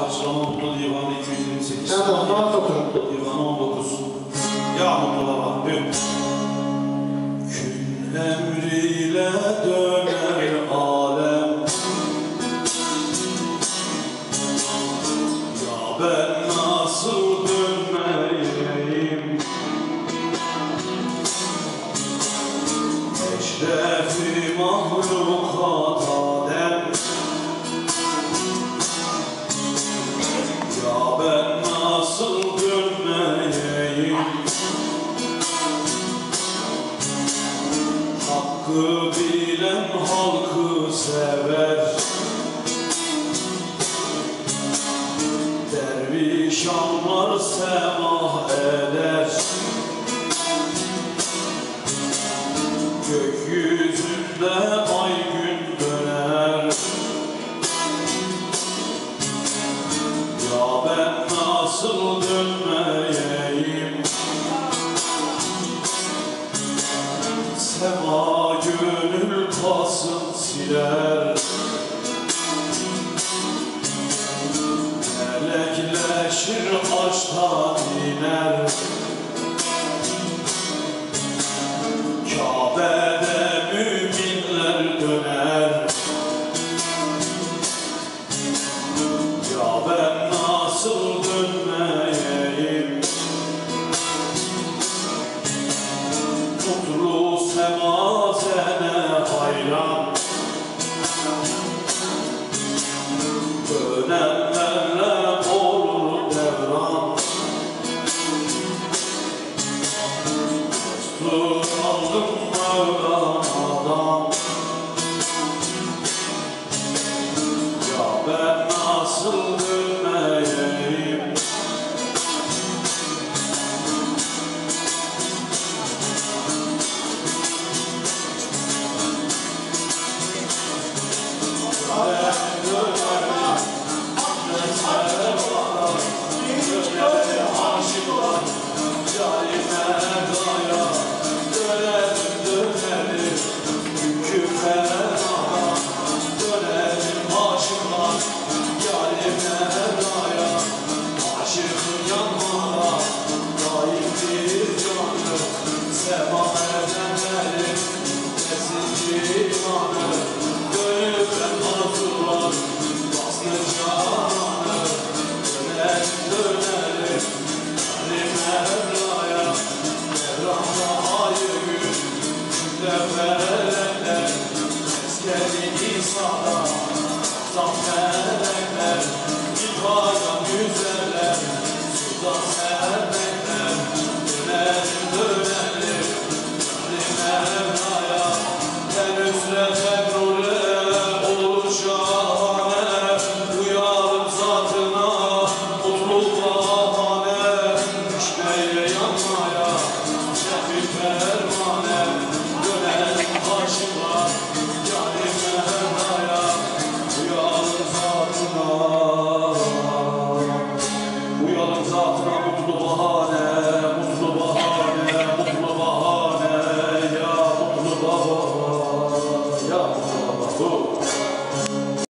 Karşılama Mutlu Divanı 228. Evet, rahat oturun. Divanı 19. Ya mutlu baba, dön. Kün emriyle döner alem. Ya ben nasıl dönmeyeyim? Eşrefi mahlukat Hakkı bilen halkı sever. Derviş anlar semah eder. Gökyüzünde ay gün döner. Ya ben nasıl dönmeyeyim pasın siler. Melekleşir aşktan iner. Kabe'de müminler döner. Ya ben nasıl dönmeyeyim? Mutlu semazene aldım Mevlana'dan